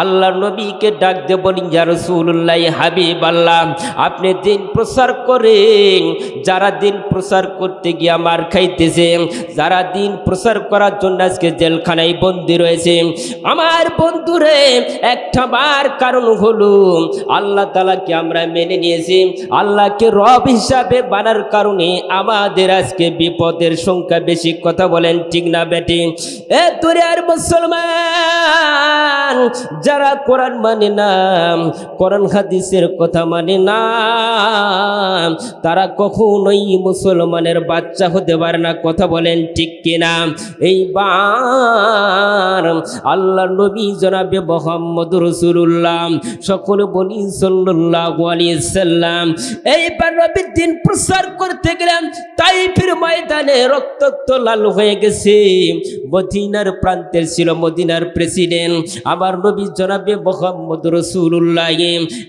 আল্লাহ নবীকে ডাক দিয়ে বলি ইয়া রসুল্লাহ হাবিব আল্লাহ আপনি দিন প্রচার করেন। যারা দিন প্রচার করতে গিয়ে আমার খাইতেছে, যারা দিন প্রচার করার জন্য আজকে জেলখানায় বন্দি রয়েছে, আমার বন্ধুরে, একটা বার কারণ হলো, আল্লাহ তালাকে আমরা মেনে নিয়েছি। আল্লাহকে রব হিসাবে বানার কারণে আমাদের আজকে বিপদের সংখ্যা বেশি। কথা বলেন ঠিক না বেটি? এ তোরে আর মুসলমান যারা কোরআন মানে না, কোরআন হাদিসের কথা মানে না, তারা কখনোই মুসলমানের বাচ্চা হতে পারে না। কথা বলেন ঠিক কিনা? এইবার আল্লাহ নবী জনাবে মোহাম্মদ রসুল্লাহ সকল সাল্লাহ সাল্লাম। এইবার নবীর দিন প্রচার করতে গেলাম, তাইফের ময়দানে রক্তাক্ত লাল হয়ে গেছে। মদিনার প্রান্তের ছিল মদিনার প্রেসিডেন্ট। আমার নবী জনাবে মোহাম্মদ রসুল্লাহ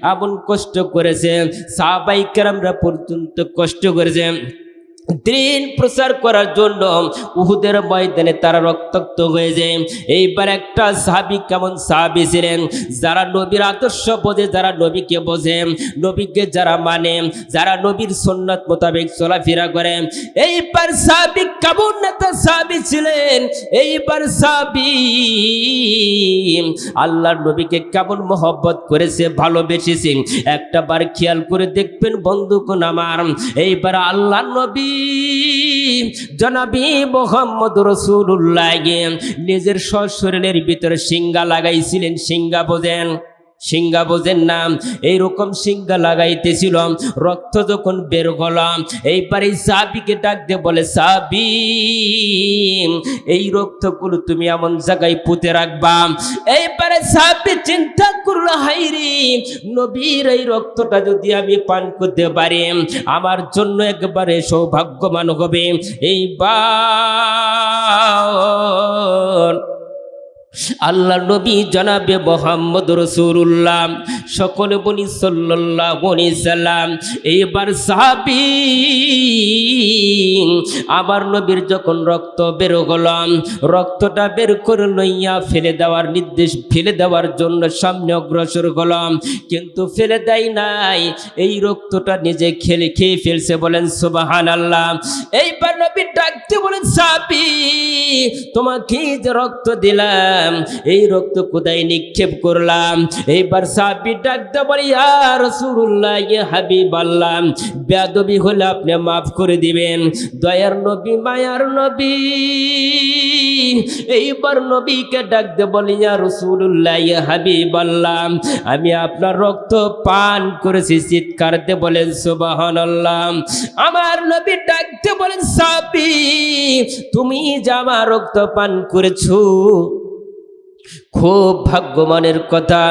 আপন কষ্ট করেছেন সাহাবাই কেরামরা পর্যন্ত কষ্ট করেছে দিন প্রচার করার জন্য উহুদের ময়দানে তারা রক্তাক্ত হয়ে যায়। এইবার একটা সাহাবি কেমন সাহাবি ছিলেন? যারা নবীর আদর্শ বোঝে, যারা নবীকে বোঝে, নবীকে যারা মানে যারা নবীর সন্ন্যত মোতাবেক চলাফেরা করে। এইবার সাহাবি কেমন নেতা সাহাবি ছিলেন? এইবার সাহাবি আল্লাহর নবীকে কেমন মহব্বত করেছে, ভালোবেসেছে। একটা বার খেয়াল করে দেখবেন বন্ধুকুন আমার, এইবার আল্লাহ নবী জনাবি মোহাম্মদ রসুল্লাহ নিজের সশরীরের ভিতরে সিঙ্গা লাগাইছিলেন সিঙ্গা বোঝেন। সিঙ্গা বোঝেন না, এইরকম সিঙ্গা লাগাইতেছিল রক্ত যখন বের হলাম, এইবারে সাবিকে ডাক দিয়ে বলে, সাবি, এই রক্তগুলো তুমি এমন জায়গায় পুঁতে রাখবা। এইবারে সাবি চিন্তা করল হাইরি নবীর এই রক্তটা যদি আমি পান করতে পারি, আমার জন্য একবারে সৌভাগ্যবান হবে। এইবার আল্লাহ নবী জনাবে মোহাম্মদ রসুল্লাহ, সকলে বনি সাল্লাহ সাল্লাম। এইবার সাহাবি আবার নবীর যখন রক্ত বের গলাম রক্তটা বের করে লইয়া ফেলে দেওয়ার নির্দেশ, ফেলে দেওয়ার জন্য সামনে অগ্রসর গলাম কিন্তু ফেলে দেয় নাই। এই রক্তটা নিজে খেলে, খেয়ে ফেলছে বলেন সুবাহান আল্লাহ এইবার নবী ডাকতে বলেন সাবি তোমাকে যে রক্ত দিলাম এই রক্ত কোথায় নিক্ষেপ করলাম? এইবার সাবি ডাকতে বলি আর রসুল্লাহ হাবিব আল্লাহ বেদবি হলে আপনি মাফ করে দিবেন। দয়ার নবী, মায়ার নবী। এইবার নবীকে ডাকতে বলি আর রসুল্লাহ হাবি বললাম আমি আপনার রক্ত পান করেছি। চিৎকারতে বলেন সুবাহন আমার নবী ডাকতে বলেন সাবি তুমি যে আমার রক্ত পান করেছ খুব ভাগ্যমানের কথা।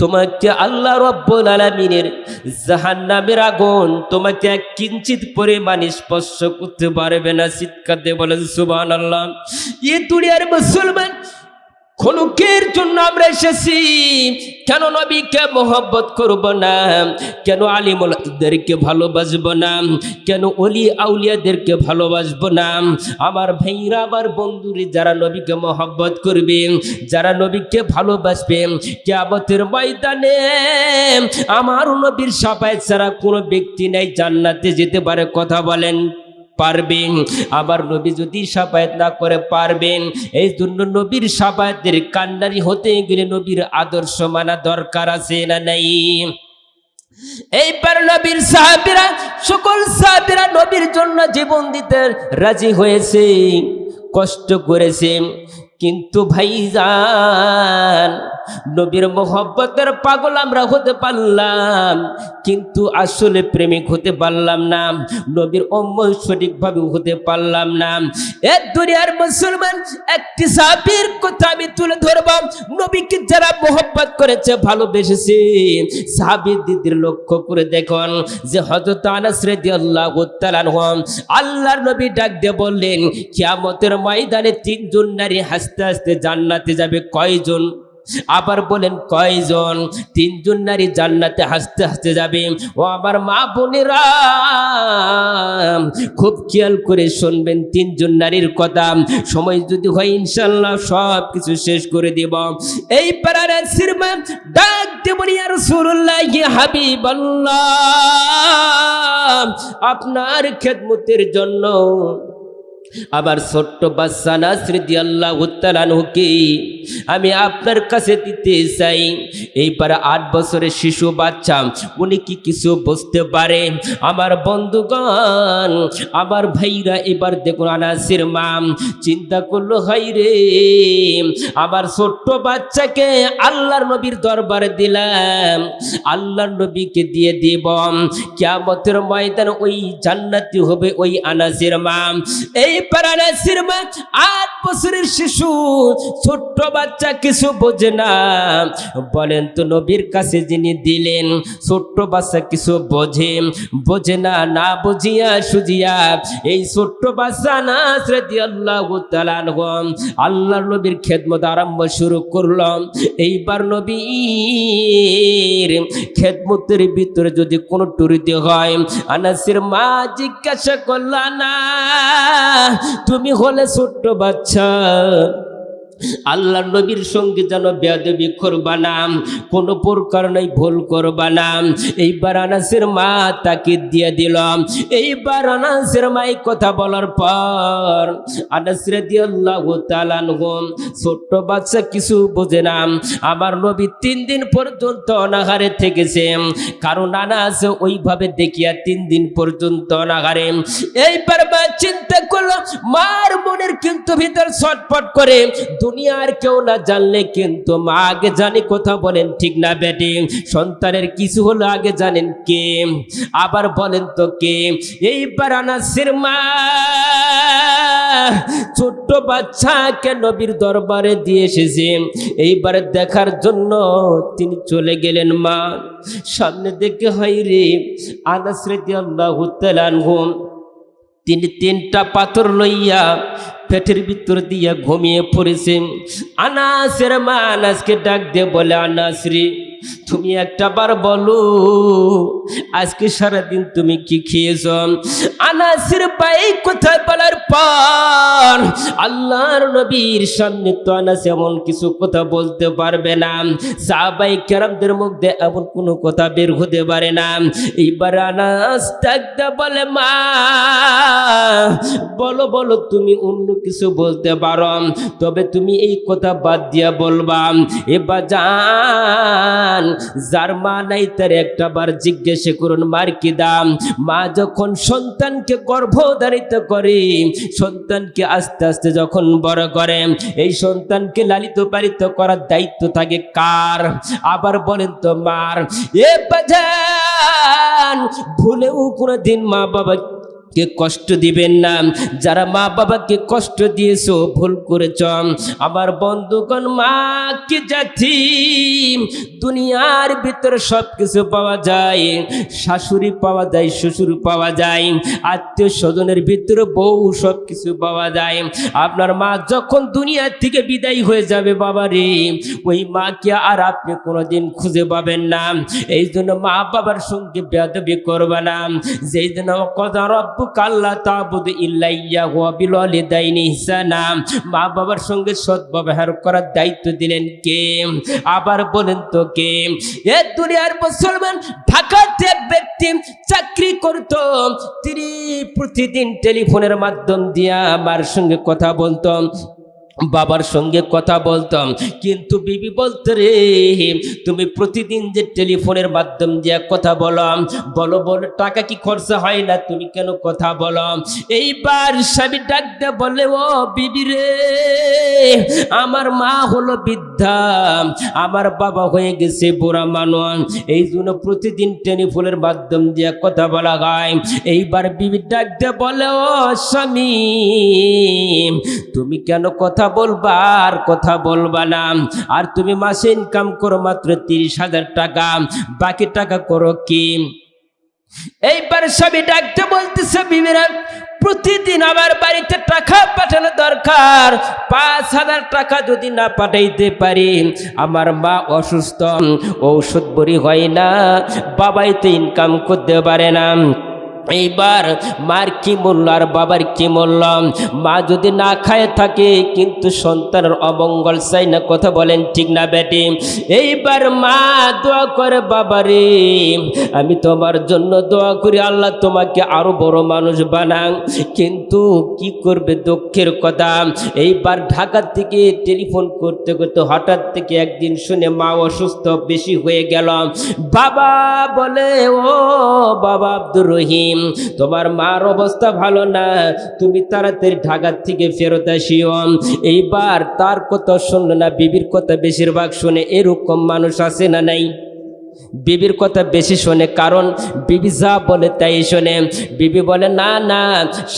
তোমাকে আল্লাহ রব্বুল আলমিনের জাহান্নামের আগুন তোমাকে কিঞ্চিত পরিমাণে স্পর্শ করতে পারবে না। চিৎকারতে বলেন সুবান আল্লাহ এ দুনিয়ার মুসলমান খনুকের জন্য আমরা এসেছি। কেন নবীকে মোহব্বত করব না? কেন আলিমদেরকে ভালোবাসবো না? কেন অলি আউলিয়াদেরকে ভালোবাসবো না? আমার ভাইরা, আমার বন্ধুরে, যারা নবীকে মোহব্বত করবে, যারা নবীকে ভালোবাসবে, কেয়ামতের ময়দানে আমার নবীর সাপায় ছাড়া কোনো ব্যক্তি নেই, জান্নাতে যেতে পারে, কথা বলেন। পারবেন। আবার নবী যদি সাফায়াত না করে পারবেন, এই জন্য নবীর সাফায়াতের কান্নারি হতে গেলে নবীর আদর্শ মানা দরকার আছে না নাই? এইবার নবীর সাহাবিরা, সকল সাহাবিরা নবীর জন্য জীবন দিতে রাজি হয়েছে, কষ্ট করেছে। কিন্তু ভাইজান নবীর মোহব্বতের পাগল আমরা হতে পারলাম, কিন্তু আসলে প্রেমিক হতে পারলাম না, নবীর অম্ম সঠিকভাবে হতে পারলাম না। এ দুনিয়ার মুসলমান, একটি সাহাবীর কথা আমি তুলে ধরব, নবীকে যারা মোহব্বত করেছে, ভালোবেসেছে, সাহাবীর দিদির লক্ষ্য করে দেখুন যে হযরত আনাস রাদিয়াল্লাহু তাআলা আল্লাহর নবী ডাক দিয়ে বললেন, কিয়ামতের ময়দানে তিনজন নারী হাসতে হাসতে জান্নাতে যাবে কয়জন? আবার বলেন, কয়জন? তিনজন নারী জান্নাতে হাসতে হাসতে যাবে। ও আমার মা বোনেরা, খুব খেয়াল করে শুনবেন, তিনজন নারীর কথা। সময় যদি হয় ইনশাল্লাহ সব কিছু শেষ করে দেব। এই পাড়ার সিরমা ডাক দেবনি আর সুরুল্লাহ হাবিবাল্লাহ। আপনার খেদমতের জন্য আবার ছোট্ট বাচ্চা না নাসরিদি আল্লাহ উত্তালানহুকে আমি আপনার কাছে দিতে চাই। এইবার আট বছরের শিশু বাচ্চা, উনি কি কিছু বুঝতে পারে? আমার বন্ধুগণ, আমার ভাইরা, এবার দেখুন আনাসির মাম চিন্তা করল হাই রে, আমার ছোট্ট বাচ্চাকে আল্লাহর নবীর দরবারে দিলাম। আল্লাহর নবীকে দিয়ে দিব। কিয়ামতের ময়দান ওই জান্নাতি হবে ওই আনাসির মাম এই পারানাসির মা আট বছরের শিশু, ছোট্ট বাচ্চা কিছু বোঝে না। বলেন তো নবীর কাছে যিনি দিলেন, ছোট্ট বাচ্চা কিছু বোঝে বোঝে না না বুঝিয়া সুজিয়া এই ছোট্ট বাচ্চা না শ্রেদি আল্লাহ আল্লাহর নবীর খেদমত আরম্ভ শুরু করলাম এইবার নবীর খেদমতের ভিতরে যদি কোনো টুরিতে হয়, আনাসির মা জিজ্ঞাসা করলা না তুমি হলে ছোট্ট বাচ্চা। আল্লাহ নবীর সঙ্গে যেন বেদবি করবা না, কোনো প্রকার নাই ভুল করবা না। এইবার আনাসের মা তাকে দিয়ে দিলাম এইবার আনাসের মাই কথা বলার পর আনাসরে দিয়ে আল্লাহ তালানগম ছোট্ট বাচ্চা কিছু বোঝে না। আমার নবী তিন দিন পর্যন্ত অনাহারে থেকেছে। কারণ আনাস ওইভাবে দেখিয়া তিন দিন পর্যন্ত অনাহারে। এইবার মা চিন্তা করল, মার মনের কিন্তু ভিতর ছটফট করে দুনিয়ার কেউ না জানলে কিন্তু মা আগে জানে কথা বলেন, ঠিক না বেটে? সন্তানের কিছু হলো আগে জানেন কে? আবার বলেন তো কে? এইবার আনাসের মা, ছোট্ট বাচ্চাকে নবীর দরবারে দিয়ে এসেছে। এইবার দেখার জন্য তিনি চলে গেলেন মা। সামনে দেখে হয় রে, আনাস রেদি আল্লাহ তিনি তিনটা পাথর লইয়া পেটের ভিতর দিয়া ঘুমিয়ে পড়েছে আনাসের মা আনাসকে ডাক দিয়ে বলে আনাস রে তুমি একটা বার বলো, আজকে সারাদিন তুমি কি খেয়েছ? আনাসের পায়ে কোথায় বলার পর? আল্লাহর নবীর সামনে তো আনাস এমন কিছু কথা বলতে পারবে না। সাহাবাই কেরামদের মধ্যে এমন কোনো কথা বের হতে পারে না। এইবার আনাস ডাকতে বলে, মা, বলো বলো, তুমি অন্য কিছু বলতে পারো। তবে তুমি এই কথা বাদ দিয়া বলবা। এবার যান যার মা নাই তার একটা বার জিজ্ঞেস করুন, মার কি দাম? মা যখন সন্তানকে গর্ভধারিত করে, সন্তানকে আস্তে আস্তে যখন বড় করে, এই সন্তানকে লালিত পালিত করার দায়িত্ব থাকে কার? আবার বলেন তো মার, এ বাজান, ভুলেও কোনো দিন মা বাবা কে কষ্ট দিবেন না। যারা মা বাবাকে কষ্ট দিয়েছ, ভুল করেছ। আমার বন্ধুগণ, মা কি জাতি? দুনিয়ার ভিতরে সব কিছু পাওয়া যায়, শাশুড়ি পাওয়া যায়, শ্বশুর পাওয়া যায়, আত্মীয় স্বজনের ভিতরে বউ সব কিছু পাওয়া যায়। আপনার মা যখন দুনিয়া থেকে বিদায় হয়ে যাবে, বাবা রে, ওই মাকে আর আপনি কোনোদিন খুঁজে পাবেন না। এই জন্য মা বাবার সঙ্গে বেদবি করবে না। যেই জন্য কথা রব্ব বাবার সঙ্গে করার দায়িত্ব দিলেন কে? আবার বলেন তো কে? এ দুনিয়ার মুসলমান ঢাকাতে ব্যক্তি চাকরি করত, তিনি প্রতিদিন টেলিফোনের মাধ্যম দিয়ে আমার সঙ্গে কথা বলতাম বাবার সঙ্গে কথা বলতাম। কিন্তু বিবি বলতে, রে, তুমি প্রতিদিন যে টেলিফোনের মাধ্যম দিয়ে কথা বলো বলো বলো, টাকা কি খরচা হয় না? তুমি কেন কথা বলো? এইবার স্বামী ডাকতে বলে ও বিবি রে, আমার মা হলো বৃদ্ধা, আমার বাবা হয়ে গেছে বুড়া মানুষ। এই জন্য প্রতিদিন টেলিফোনের মাধ্যম দিয়ে কথা বলা হয়। এইবার বিবি ডাকতে বলে ও স্বামী, তুমি কেন কথা বলবা আর কথা বলবা না। আর তুমি মাসে ইনকাম করো মাত্র তিরিশ হাজার টাকা। বাকি টাকা করো কি? এইবার সবই ডাকতে বলতেছে বিবিরা প্রতিদিন আমার বাড়িতে টাকা পাঠানো দরকার। পাঁচ হাজার টাকা যদি না পাঠাইতে পারি, আমার মা অসুস্থ, ঔষধ বড়ি হয় না। বাবাই তো ইনকাম করতে পারে না। এইবার মার কি মূল্য আর বাবার কি মূল্য? মা যদি না খায় থাকে, কিন্তু সন্তানের অমঙ্গল চাই না, কথা বলেন ঠিক না বেটি? এইবার মা দোয়া করে, বাবারে, আমি তোমার জন্য দোয়া করি, আল্লাহ তোমাকে আরও বড় মানুষ বানাং কিন্তু কি করবে দুঃখের কথা? এইবার ঢাকা থেকে টেলিফোন করতে করতে হঠাৎ থেকে একদিন শুনে মা অসুস্থ, বেশি হয়ে গেল। বাবা বলে, ও বাবা আব্দুর রহিম তোমার মার অবস্থা ভালো না, তুমি তাড়াতাড়ি ঢাকার থেকে ফেরত আসিও। এইবার তার কথা শুনলো না, বিবির কথা বেশিরভাগ শুনে এরকম মানুষ আছে না নাই? বিবির কথা বেশি শোনে, কারণ বিবি যা বলে তাই শোনে। বিবি বলে, না না,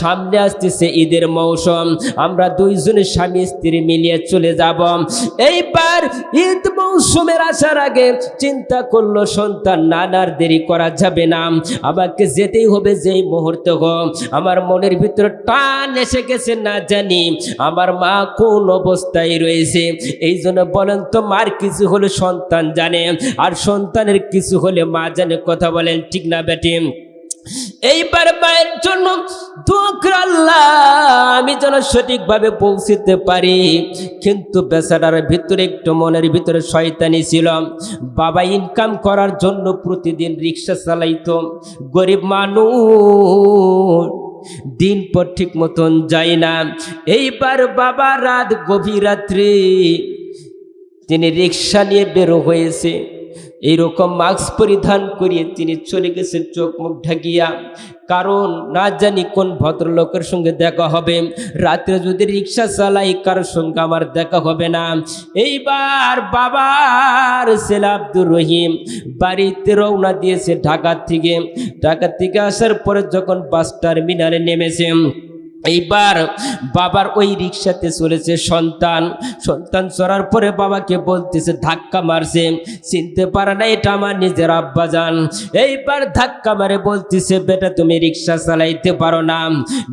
সামনে আসতেছে ঈদের মৌসুম, আমরা দুইজনে স্বামী স্ত্রী মিলিয়ে চলে যাব। এইবার ঈদ মৌসুমের আসার আগে চিন্তা করল, সন্তান নানার দেরি করা যাবে না। আমাকে যেতেই হবে যেই মুহূর্তে হোক আমার মনের ভিতরে টান এসে গেছে, না জানি আমার মা কোন অবস্থায় রয়েছে। এই জন্য বলেন তো, মার কিছু হলে সন্তান জানে। আর সন্তানের কিছু হলে মা জানে কথা বলেন, ঠিক না বেটি? এইবার মায়ের জন্য আমি যেন সঠিকভাবে পৌঁছতে পারি। কিন্তু বেচারার ভিতরে একটু মনের ভিতরে শয়তানি ছিল। বাবা ইনকাম করার জন্য প্রতিদিন রিক্সা চালাইতো। গরিব মানুষ দিন পর ঠিক মতন যায় না। এইবার বাবা রাত গভীর রাত্রি তিনি রিক্সা নিয়ে বেরো হয়েছে। এইরকম মাস্ক পরিধান করিয়ে তিনি চলে গেছেন চোখ মুখ ঢাকিয়া। কারণ না জানি কোন ভদ্রলোকের সঙ্গে দেখা হবে। রাত্রে যদি রিক্সা চালাই, কারোর সঙ্গে আমার দেখা হবে না। এইবার বাবার ছেলে আব্দুর রহিম বাড়িতে রওনা দিয়েছে ঢাকা থেকে। ঢাকা থেকে আসার পরে যখন বাস টার্মিনালে নেমেছে এইবার বাবার ওই রিক্সাতে চলেছে সন্তান। সন্তান চড়ার পরে বাবাকে বলতেছে, ধাক্কা মারছে, চিনতে পারে না, এটা আমার নিজের আব্বা যান এইবার ধাক্কা মারে বলতেছে, বেটা, তুমি রিক্সা চালাইতে পারো না।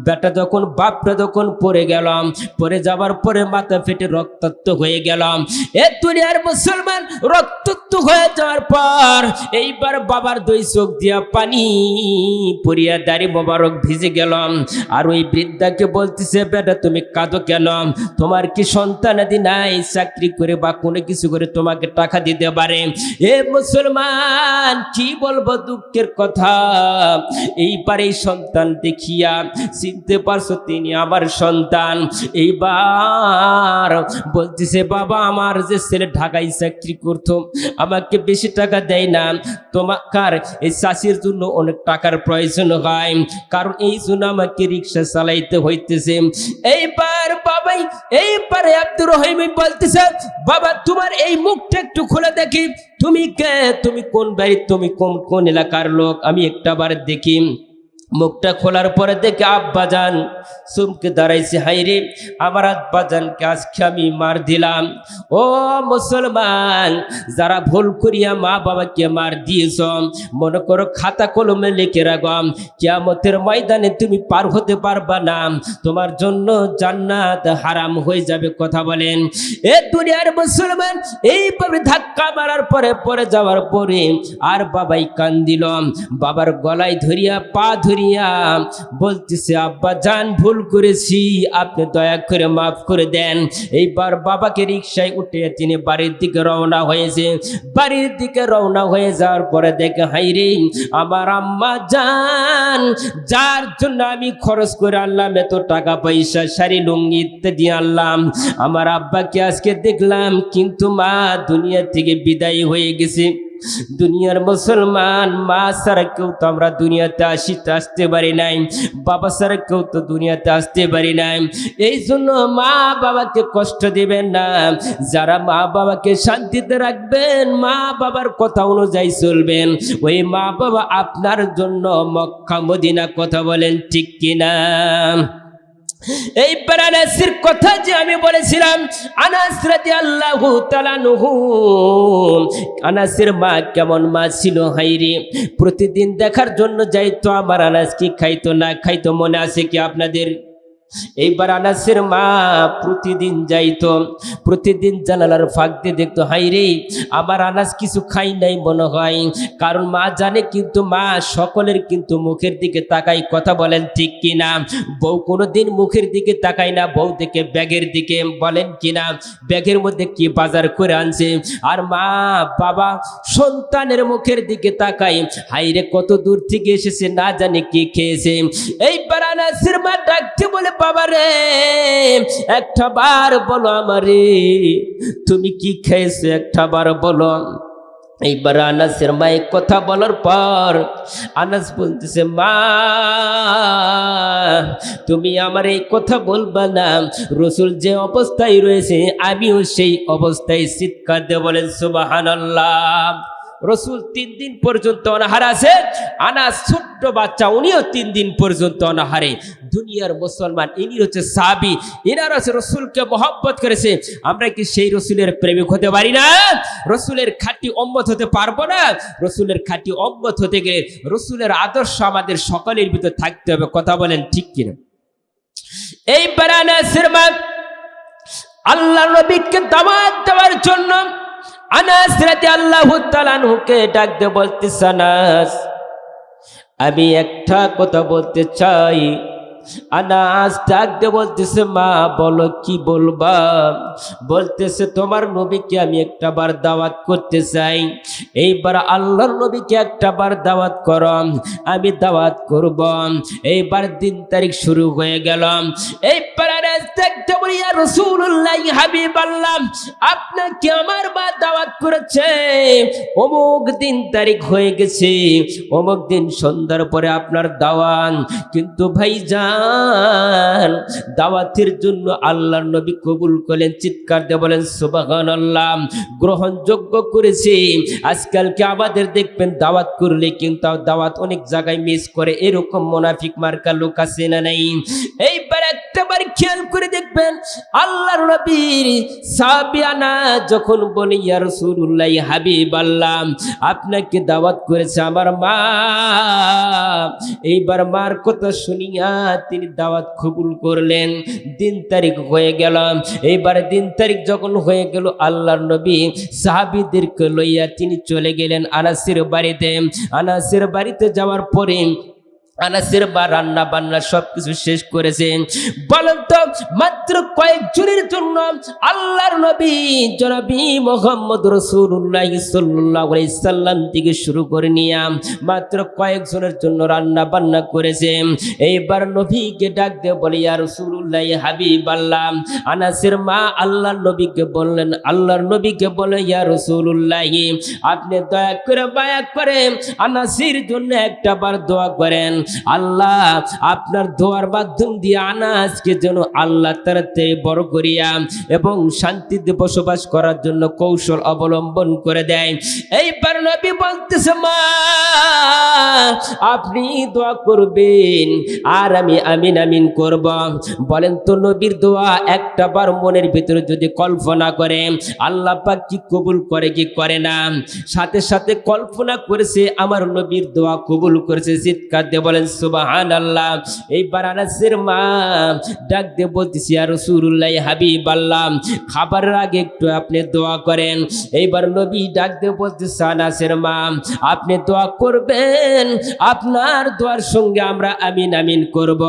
বেটা যখন বাপটা যখন পড়ে গেলাম পরে যাবার পরে মাথা ফেটে রক্তাক্ত হয়ে গেলাম। এ দুনিয়ার মুসলমান রক্তাক্ত হয়ে যাওয়ার পর এইবার বাবার দুই চোখ দিয়া পানি পরিয়া দাড়ি মোবারক ভিজে গেলাম। আর ওই বৃদ্ধাকে বলতেছে, বেটা, তুমি কাঁদো কেন? তোমার কি সন্তান আদি নাই? চাকরি করে বা কোনো কিছু করে তোমাকে টাকা দিতে পারে? এ মুসলমান, কি বলব দুঃখের কথা? এইবার এই সন্তান দেখিয়া চিনতে পারছ তিনি আমার সন্তান। এইবার বলতেছে, বাবা, আমার যে ছেলে ঢাকায় চাকরি করতো, আমাকে বেশি টাকা দেয় না। তোমাকার এই চাষির জন্য অনেক টাকার প্রয়োজন হয়। কারণ এই জন্য আমাকে রিক্সা চালাইতে হইতেছে। এইবার বাবাই, এইবারে আব্দুর রহিম বলতেছে, বাবা, তোমার এই মুখটা একটু খুলে দেখি। তুমি কে? তুমি কোন বাড়ি তুমি কোন কোন এলাকার লোক? আমি একটা বার দেখি। মুখটা খোলার পরে দেখে, আব্বা যান। চুমকে দাঁড়াইছে হাইরে আমার আব্বা জানকে আজকে আমি মার দিলাম। ও মুসলমান, যারা ভুল করিয়া মা বাবাকে মার দিয়েছ, মনে করো খাতা কলমে লিখে রাখম কিয়ামতের ময়দানে তুমি পার হতে পারবা না। তোমার জন্য জান্নাত হারাম হয়ে যাবে। কথা বলেন। এ দুনিয়ার মুসলমান, এইভাবে ধাক্কা মারার পরে পরে যাওয়ার পরে আর বাবাই কান দিল। বাবার গলায় ধরিয়া, পা ধরিয়া বলতেছে, আব্বা, জান ভুল করেছি, আপনি দয়া করে মাফ করে দেন। এইবার বাবাকে রিক্সায় উঠে তিনি বাড়ির দিকে রওনা হয়েছে। বাড়ির দিকে রওনা হয়ে যাওয়ার পরে দেখে হাইরে আমার আম্মা জান, যার জন্য আমি খরচ করে আনলাম, এত টাকা পয়সা, শাড়ি, লুঙ্গি ইত্যাদি আনলাম। আমার আব্বাকে আজকে দেখলাম, কিন্তু মা দুনিয়া থেকে বিদায় হয়ে গেছে। দুনিয়ার মুসলমান, মা ছাড়া কেউ তো আমরা দুনিয়াতে আসিতে আসতে পারি নাই, বাবা ছাড়া কেউ তো দুনিয়াতে আসতে পারি নাই। এই জন্য মা বাবাকে কষ্ট দিবেন না, যারা মা বাবাকে শান্তিতে রাখবেন, মা বাবার কথা অনুযায়ী চলবেন। ওই মা বাবা আপনার জন্য মক্কা মদিনা কথা বলেন ঠিক কিনা? এই আনাসের কথা যে আমি বলেছিলাম, আনাস রাদিয়াল্লাহু তাআলা নহু আনাসের মা কেমন মা ছিল হাইরে প্রতিদিন দেখার জন্য যাইতো আমার আনাস কি খাইতো না খাইতো, মনে আছে কি আপনাদের? এইবার আনাসের মা প্রতিদিন যাইতো, প্রতিদিন জানালার ফাঁক দিয়ে দেখতো, হাই রে, আমার আনাস কিছু খাই নাই মনে হয়। কারণ মা জানে কিন্তু মা সকলের কিন্তু মুখের দিকে তাকাই কথা বলেন ঠিক কিনা? বউ কোনো দিন মুখের দিকে তাকায় না, বউ দেখে ব্যাগের দিকে, বলেন কিনা? ব্যাগের মধ্যে কি বাজার করে আনছে? আর মা, বাবা সন্তানের মুখের দিকে তাকাই হাইরে কত দূর থেকে এসেছে না জানে কি খেয়েছে? এইবার আনাসের মা ডাকতে বলে, বাবা রে, একটা বার বলো আমারে, তুমি কি খেয়েছো? একটা বার বলো। এইবার আনাসের মায়ে কথা বলার পর আনাস বলতেছে, মা, তুমি আমার এই কথা বলবা না। রসুল যে অবস্থায় রয়েছে, আমিও সেই অবস্থায় চিৎকার দিয়ে বলেন সুবাহান রসুল তিন দিন পর্যন্ত অনাহার আছে আনাস ছোট্ট বাচ্চা, উনিও তিন দিন পর্যন্ত অনাহারে। দুনিয়ার মুসলমান, ইনি হচ্ছে সাবি এনার হচ্ছে রসুলকে মহব্বত করেছে। আমরা কি সেই রসুলের প্রেমিক হতে পারি না? রসুলের খাঁটি অম্মত হতে পারব না? রসুলের খাঁটি অম্মত হতে গেলে রসুলের আদর্শ আমাদের সকলের ভিতর থাকতে হবে। কথা বলেন ঠিক কিনা? এই বারানাসের মা, আল্লাহ নবীকে দাওয়াত দেওয়ার জন্য আনাস রাতে আল্লাহ তালানহুকে ডাক দে বলতেছে, আনাস, আমি একটা কথা বলতে চাই। আনাস ডাক দে বলতেছে, মা, বলো কি বলবা? বলতেছে, তোমার নবীকে আমি একটা বার দাওয়াত করতে চাই। এইবার আল্লাহর নবীকে একটা বার দাওয়াত কর, আমি দাওয়াত করব। এইবার দিন তারিখ শুরু হয়ে গেল। এইবার দেখতে বলি ইয়া রাসূলুল্লাহ হাবিব আল্লাহ আপনাকে আমার মা দাওয়াত করেছে? অমুক দিন তারিখ হয়ে গেছে, অমুক দিন সন্ধ্যার পরে আপনার দাওয়ান কিন্তু ভাই যান দাওয়াতের জন্য আল্লাহর নবী কবুল করলেন, চিৎকার দিয়ে বলেন সুবাহান আল্লাহ গ্রহণযোগ্য করেছে। আজকালকে আমাদের দেখবেন দাওয়াত করলে কিন্তু দাওয়াত অনেক জায়গায় মিস করে, এরকম মোনাফিক মার্কা লোক আছে না নাই? এইবার একটাবার খেয়াল করে দেখবেন আল্লাহর নবীর সাবিয়ানা যখন বলে, ইয়া রাসূলুল্লাহ হাবিব আল্লাহ আপনাকে দাওয়াত করেছে আমার মা। এইবার মার কথা শুনিয়া তিনি দাওয়াত কবুল করলেন। দিন তারিখ হয়ে গেল। এইবার দিন তারিখ যখন হয়ে গেল, আল্লাহর নবী সাহাবিদেরকে লইয়া তিনি চলে গেলেন আনাসের বাড়িতে। আনাসের বাড়িতে যাওয়ার পরে আনাসের বা রান্না বান্না সবকিছু শেষ করেছেন বলেন তো, মাত্র কয়েকজনের জন্য আল্লাহর নবী জনাবি মোহাম্মদ রসুল্লাহ সাল্লাহ সাল্লাম থেকে শুরু করে নিয়ে মাত্র কয়েকজনের জন্য রান্না বান্না করেছেন এইবার নবীকে ডাক দিয়ে বলে, ইয়া রসুল্লাহ হাবিব আল্লাহ আনাসের মা আল্লাহর নবীকে বললেন, আল্লাহর নবীকে বলে, ইয়া রসুল্লাহ আপনি দয়া করে বায়া করে আনাসির জন্য একটা বার দোয়া করেন। আল্লাহ, আপনার দোয়ার মাধ্যম দিয়ে আনাজকে যেন আল্লাহ তারাতে বড় করিয়া এবং শান্তিতে বসবাস করার জন্য কৌশল অবলম্বন করে দেয়। এইবার নবী বলতেছে, মা, আপনি দোয়া করবেন, আর আমি আমিন আমিন করব। বলেন তো নবীর দোয়া একটা বার মনের ভিতরে যদি কল্পনা করে, আল্লাহ পাক কি কবুল করে কি করে না। সাথে সাথে কল্পনা করেছে, আমার নবীর দোয়া কবুল করেছে, চিৎকার দিয়ে বলেন এইবার আনাসের মা ডাক দিয়ে বলতেছি আর আল্লাহ খাবারের আগে একটু আপনি দোয়া করেন। এইবার নবী ডাক দিয়ে বলতেছে, আনাসের মা, আপনি দোয়া করবেন, আপনার দোয়ার সঙ্গে আমরা আমিন আমিন করব।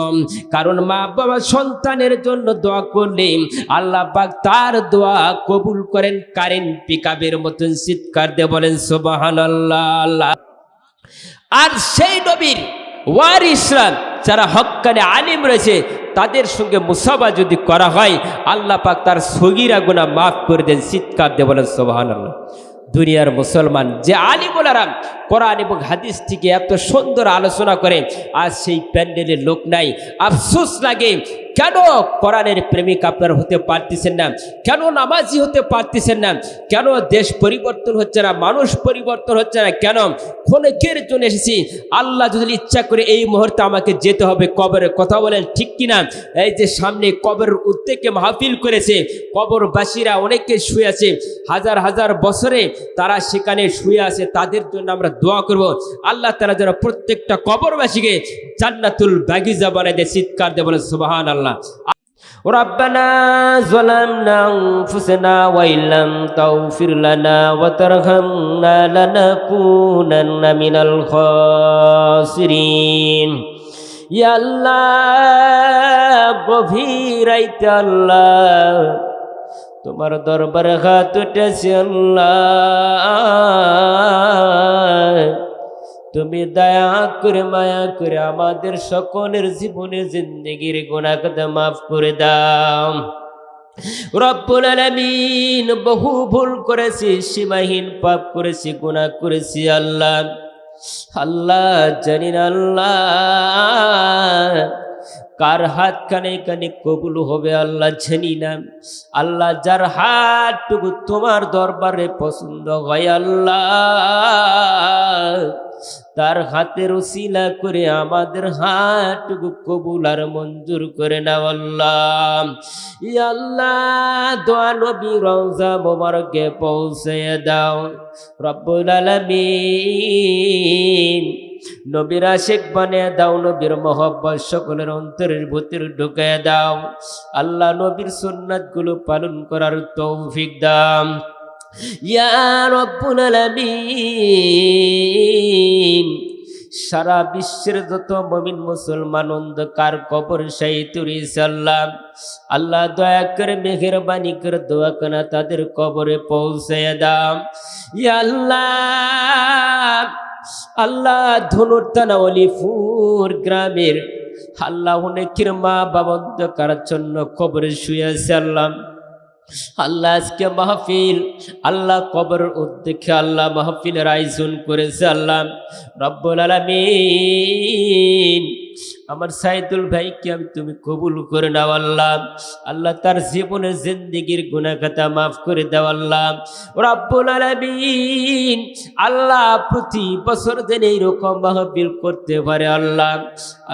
কারণ মা বাবা সন্তানের জন্য দোয়া করলে আল্লাহ পাক তার দোয়া কবুল করেন কারেন্ট পিকাবের মতন চিৎকার দিয়ে বলেন সুবাহান আল্লাহ। আর সেই নবীর ওয়ারিসরা যারা হক্কানে আলিম রয়েছে, তাদের সঙ্গে মুসাফা যদি করা হয়, আল্লাহ পাক তার সগিরা গুণা মাফ করে দেন চিৎকার দিয়ে বলেন দুনিয়ার মুসলমান, যে আলিমুলারাম কোরআন এবং হাদিস থেকে এত সুন্দর আলোচনা করে আজ সেই প্যান্ডেলের লোক নাই। আফসোস লাগে, কেন কোরআনের প্রেমিক আপনার হতে পারতেছেন না? কেন নামাজি হতে পারতেছেন না? কেন দেশ পরিবর্তন হচ্ছে না? মানুষ পরিবর্তন হচ্ছে না? কেন? ক্ষণিকের জন্য এসেছি? আল্লাহ যদি ইচ্ছা করে এই মুহূর্তে আমাকে যেতে হবে কবরের কথা বলেন ঠিক কিনা? এই যে সামনে কবরের উদ্যোগে মাহফিল করেছে, কবরবাসীরা অনেকে শুয়ে আছে। হাজার হাজার বছরে তারা সেখানে শুয়ে আছে, তাদের জন্য আমরা দোয়া করব আল্লাহ তারা যেন প্রত্যেকটা কবরবাসীকে জান্নাতুল বাগিজা বানায় দেয় চিৎকার দিয়ে বলে সুবাহান আল্লাহ ربنا ظلمنا أنفسنا وإن لم تغفر لنا وترحمنا لنكونن من الخاسرين يا الله গভীর রাইতে আল্লাহ তোমার দরবারে হাত উঠেছে আল্লাহ। তুমি দয়া করে, মায়া করে আমাদের সকলের জীবনে জিন্দগির গুণাকদা মাফ করে দাও। রব্বুল বহু ভুল করেছি, সীমাহীন পাপ করেছি, গুনাহ করেছি আল্লাহ। আল্লাহ জানিন আল্লাহ। কার হাত কানে কানে কবুল হবে আল্লাহ জানি না। আল্লাহ যার হাতটুকু তোমার দরবারে পছন্দ হয় আল্লাহ। তার হাতের উসিলা করে আমাদের হাতটুকু কবুল আর মঞ্জুর করে নাও আল্লাহ। আল্লাহ, দোয়া নবী রওজা মোবারকে পৌঁছে দাও। রব্বুল নবীর আশেক বানিয়ে দাও, নবীর মহব্বত সকলের অন্তরের ভিতরে ঢুকায় দাও। আল্লাহ নবীর সুন্নাতগুলো পালন করার তৌফিক দাম সারা বিশ্বের যত মমিন মুসলমান অন্ধকার কবর শাহিত আল্লাহ আল্লাহ দয়া করে মেহেরবানি করে দোয়া কেনা তাদের কবরে পৌঁছে দাম ইয়া আল্লাহ আল্লাহ ধনুর থানা অলিপুর গ্রামের আল্লাহ অনেকের মা বাবা করার জন্য কবরে শুয়ে আছে আল্লাহ। আল্লাহ আজকে মাহফিল, আল্লাহ কবর উদ্দেশ্যে আল্লাহ মাহফিলের আয়োজন করেছে আল্লাহ। রব্বুল আলামিন আমার সাইদুল ভাইকে আমি তুমি কবুল করে নাও আল্লাহ। আল্লাহ তার জীবনের জিন্দিগির গুণাখাতা মাফ করে দাও আল্লাহ। রব্বুল আল্লাহ প্রতি বছর যেন এইরকম মাহফিল করতে পারে আল্লাহ।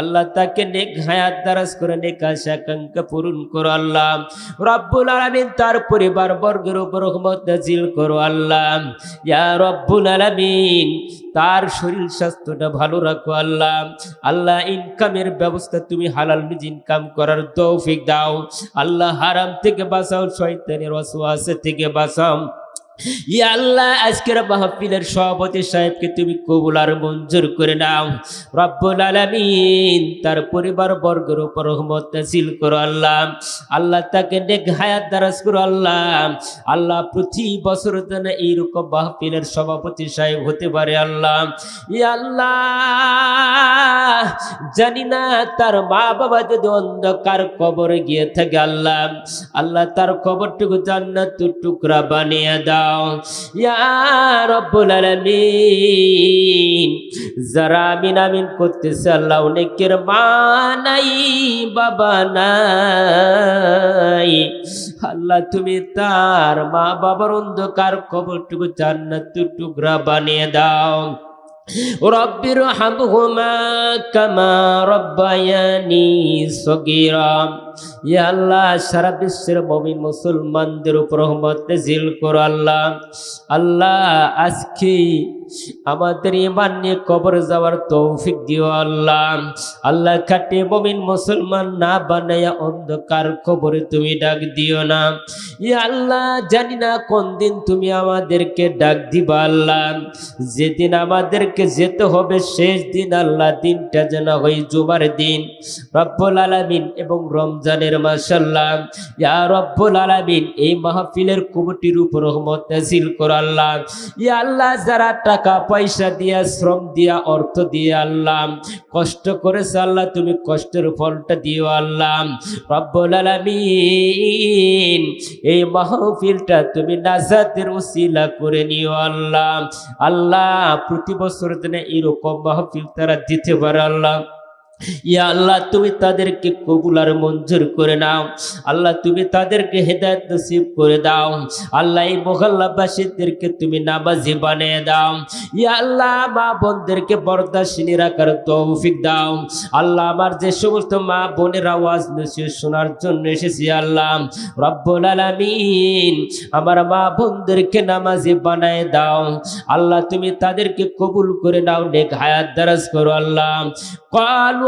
আল্লাহ তাকে নেক হায়াত দারাজ করে, নেক আশা, আকাঙ্ক্ষা পূরণ করো আল্লাহ। রব্বুল আলামিন তার পরিবার বর্গের উপর রহমত নাজিল করো আল্লাহ। ইয়া রব্বুল আলামিন, তার শরীর স্বাস্থ্যটা ভালো রাখো আল্লাহ। আল্লাহ ইনকামের ব্যবস্থা তুমি হালাল মিজ ইনকাম করার তৌফিক দাও। আল্লাহ হারাম থেকে বাঁচাও, শয়তানের ওয়াসওয়াসা থেকে বাঁচাও। আল্লাহ সভাপতি প্রতি বছর এইরকম মাহফিলের সভাপতি সাহেব হতে পারে আল্লাহ। আল্লাহ, জানি না তার মা বাবা যদি অন্ধকার কবরে গিয়ে থাকে আল্লাহ। আল্লাহ তার কবরটুকু জান্নাত টুকরা বানিয়ে দাও। ইয়া রব্বুল আলামিন, যারা আমিন আমিন করতেছে, আল্লাহ অনেকের মা বাবা নাই। আল্লাহ তুমি তার মা বাবার অন্ধকার কবরটুকু জান্নাত টুকরা বানিয়ে দাও। রব্বির হামহুমা কামা রব্বায়ানি সগীরা। ইয়া আল্লাহ, সারা বিশ্বের মমিন মুসলমানদের উপর নাজিল করো আল্লাহ। আল্লাহ, আজকে আমাদের ইমান নিয়ে কবর যাওয়ার তৌফিক দিও আল্লাহ। আল্লাহ, খাটে মমিন মুসলমান না বানাইয়া অন্ধকার কবরে তুমি ডাক দিও না। ইয়া আল্লাহ, জানি না কোন দিন তুমি আমাদেরকে ডাক দিবা আল্লাহ। যেদিন আমাদেরকে যেতে হবে, শেষ দিন আল্লাহ, দিনটা যেন হয় জুমার দিন। রব্বুল আলামিন এবং রমজানের মাসাল্লাহ ইয়া রব্বুল আলামিন, এই মাহফিলের কমিটির উপর রহমত নাজিল কর আল্লাহ। ইয়া আল্লাহ, যারা টাকা, পয়সা দিয়া, শ্রম দিয়া, অর্থ দিয়ে আল্লাহ। কষ্ট করেছে আল্লাহ, তুমি কষ্টের ফলটা দিও আল্লাহ। রব্বুল আলামিন, এই মাহফিলটা তুমি নাজাতের উসিলা করে নিও আল্লাহ। আল্লাহ, প্রতি বছর দিনে এরকম মাহফিল তারা দিতে পারে আল্লাহ। ইয়া আল্লাহ, তুমি তাদেরকে কবুলার মঞ্জুর করে নাও। আল্লাহ, তুমি তাদেরকে হেদায়ত নসিব করে দাও। আল্লাহ, এই মোহাল্লাবাসীদেরকে তুমি নামাজি বানিয়ে দাও। ইয়া আল্লাহ, মা বোনদেরকে বরদাসিনী রাখার তৌফিক দাও। আল্লাহ, আমার যে সমস্ত মা বোনের আওয়াজ নসিব শোনার জন্য এসেছি, আল্লাহ। রব্বুল আলামিন, আমার মা বোনদেরকে নামাজি বানিয়ে দাও। আল্লাহ, তুমি তাদেরকে কবুল করে নাও, নেক হায়াত দারাজ করো, আল্লাহ। কালু